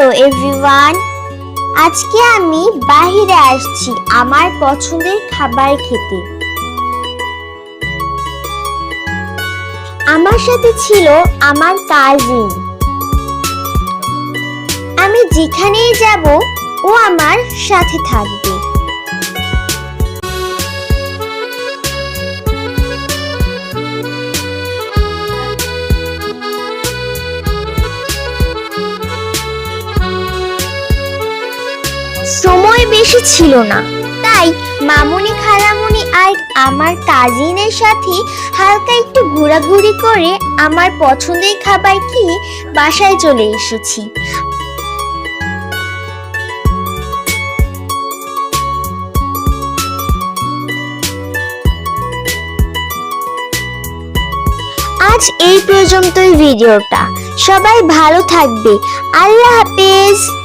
Hello everyone. আজকে আমি বাহিরে আসছি আমার পছন্দের খাবার খেতে। আমার সাথে ছিল আমার কাজিন আমি যেখানেই যাব ও আমার সাথে থাকবে। সময় বেশি ছিল না। তাই মামুনি, খালামুনি আর আমার কাজিনের সাথে হালকা একটু ঘোরাঘুরি করে আমার পছন্দের খাবার খেয়ে বাসায় চলে এসেছি। আজ এই পর্যন্তই ভিডিওটা। সবাই ভালো থাকবে। আল্লাহ হাফেজ।